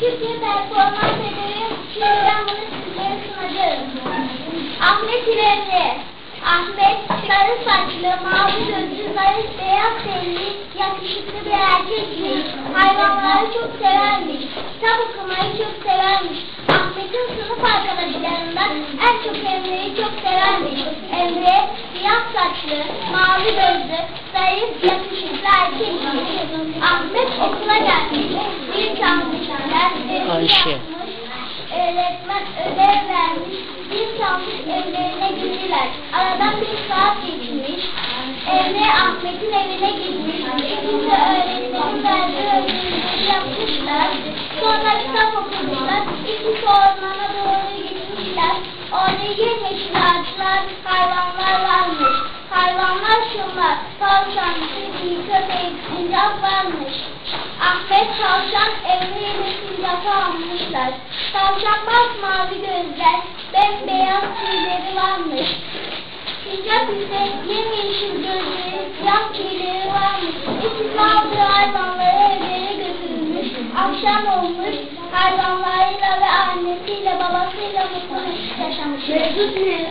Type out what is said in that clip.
Türkiye Performans şimdi ben bunu sizlere sunacağım. Ahmet İremli. Ahmet sarı saçlı, mavi gözlü, zarif, beyaz tenli, yakışıklı bir erkekmiş. Hayvanları çok severmiş. Kitap okumayı çok severmiş. Ahmet'in sınıf arkadaşlarından en çok Emre'yi çok severmiş. Emre siyah saçlı, mavi gözlü, zarif, yakışıklı erkekmiş. Ahmet okula gelmiş. Bir çalmışlar, Yapmış. Öğretmen ödev vermiş. Bir çalmış evlerine gittiler. Aradan bir saat geçmiş. Emre Ahmet'in evine gitmiş. İkisi öğretmenin verdiği ödevleri yapmışlar. Sonra kitap okumuşlar. İkisi ormana doğru gitmişler. Orada yemyeşil ağaçlar, hayvanlar varmış. Hayvanlar şunlar. Tavşan, tilki, köpek, sincap varmış. Ahmet tavşan Emre sincapı almışlar. Tavşan masmavi gözler, bembeyaz tüyleri varmış. Sincap ise yemyeşil gözleri, siyah tüyleri varmış. İkisi aldığı hayvanları evlere götürmüş. Akşam olmuş, hayvanlarıyla ve annesiyle babasıyla mutlu yaşamış. Mesut ne?